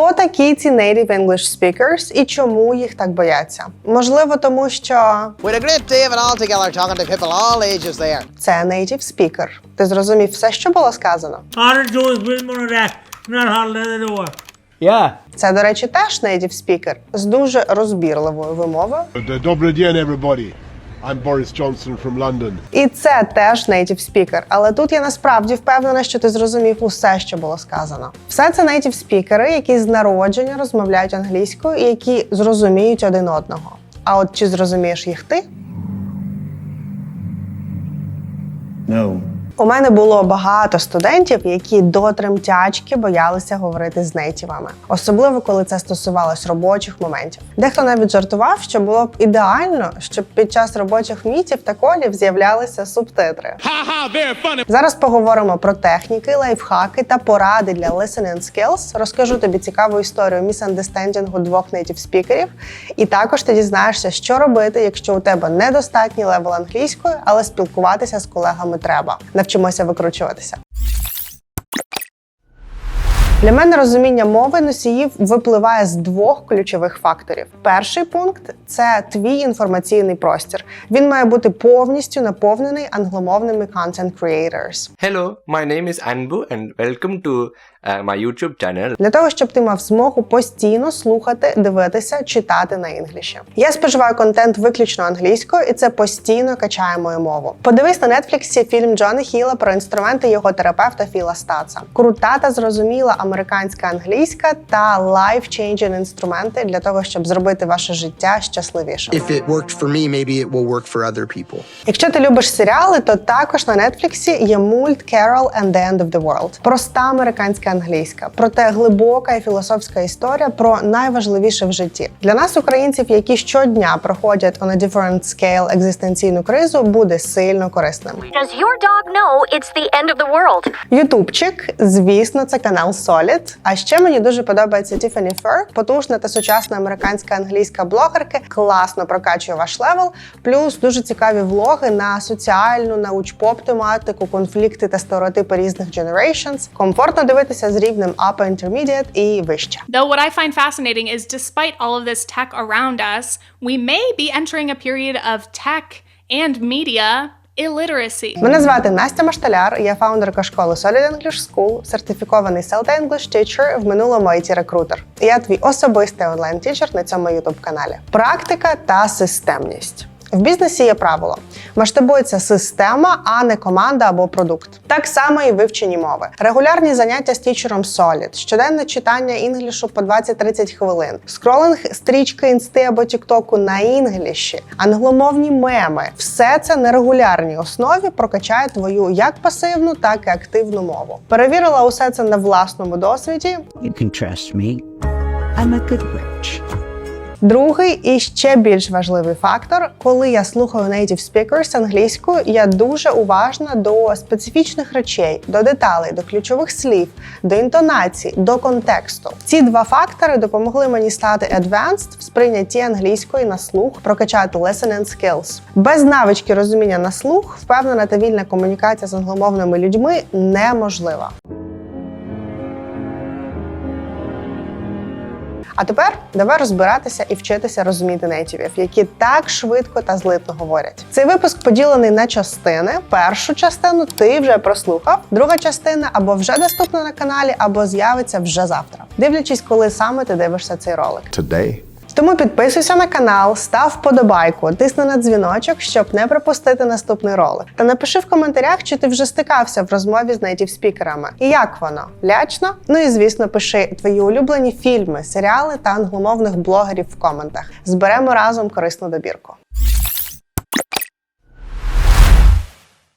Хто такі ці native English speakers і чому їх так бояться? Можливо, тому що We a great day of all together, talking to people all ages there. це native speaker. Ти зрозумів все, що було сказано? Yeah. Це, до речі, теж native speaker з дуже розбірливою вимовою. Добрий день, everybody. I'm Boris Johnson from London. І це теж native speaker. Але тут я насправді впевнена, що ти зрозумів усе, що було сказано. Все це native спікери, які з народження розмовляють англійською і які зрозуміють один одного. А от чи зрозумієш їх ти? No. У мене було багато студентів, які до тремтячки боялися говорити з нейтівами, особливо коли це стосувалось робочих моментів. Дехто навіть жартував, що було б ідеально, щоб під час робочих мітів та колів з'являлися субтитри. Зараз поговоримо про техніки, лайфхаки та поради для listening skills. Розкажу тобі цікаву історію місандестендінгу двох нейтів спікерів, і також ти дізнаєшся, що робити, якщо у тебе недостатній левел англійської, але спілкуватися з колегами треба. Навчимося викручуватися. Для мене розуміння мови носіїв випливає з двох ключових факторів. Перший пункт це твій інформаційний простір. Він має бути повністю наповнений англомовними content creators. Hello, my name is Anbu and welcome to my YouTube channel. Для того, щоб ти мав змогу постійно слухати, дивитися, читати на інгліші. Я споживаю контент виключно англійською, і це постійно качає мою мову. Подивись на нетфліксі фільм Джона Хіла про інструменти його терапевта Філа Стаца. Крута та зрозуміла американська англійська та life-changing інструменти для того, щоб зробити ваше життя щасливішим. If it worked for me, maybe it will work for other people. Якщо ти любиш серіали, то також на нетфліксі є мульт Carol and the End of the World. Проста американська англійська, проте глибока і філософська історія про найважливіше в житті. Для нас, українців, які щодня проходять on a different scale екзистенційну кризу, буде сильно корисним. Does your dog know it's the end of the world? Ютубчик, звісно, це канал Solid. А ще мені дуже подобається Tiffany Фер, потужна та сучасна американська англійська блогерка, класно прокачує ваш левел. Плюс дуже цікаві влоги на соціальну, науч-поп тематику, конфлікти та стереотипи різних generations. Комфортно дивитися з рівнем Upper Intermediate і вище. Though what I find fascinating is despite all of this tech around us, we may be entering a period of tech and media illiteracy. Мене звати Настя Машталяр, я фаундерка школи Solid English School, сертифікований Self English Teacher, в минулому it рекрутер Я твій особистий онлайн-тічер на цьому youtube каналі. Практика та системність. В бізнесі є правило: масштабується система, а не команда або продукт. Так само і вивчені мови. Регулярні заняття з тічером Solid, щоденне читання інглішу по 20-30 хвилин, скролинг стрічки інсти або тіктоку на інгліші, англомовні меми. Все це на регулярній основі прокачає твою як пасивну, так і активну мову. Перевірила усе це на власному досвіді. You can trust me. I'm a good witch. Другий і ще більш важливий фактор, коли я слухаю native speakers англійською, я дуже уважна до специфічних речей, до деталей, до ключових слів, до інтонацій, до контексту. Ці два фактори допомогли мені стати advanced в сприйнятті англійської на слух, прокачати listening skills. Без навички розуміння на слух, впевнена та вільна комунікація з англомовними людьми неможлива. А тепер давай розбиратися і вчитися розуміти нейтівів, які так швидко та злитно говорять. Цей випуск поділений на частини. Першу частину ти вже прослухав, друга частина або вже доступна на каналі, або з'явиться вже завтра, дивлячись, коли саме ти дивишся цей ролик. Today. Тому підписуйся на канал, став вподобайку, тисни на дзвіночок, щоб не пропустити наступний ролик. Та напиши в коментарях, чи ти вже стикався в розмові з нейтів спікерами. І як воно? Лячно? Ну і звісно, пиши твої улюблені фільми, серіали та англомовних блогерів в коментах. Зберемо разом корисну добірку.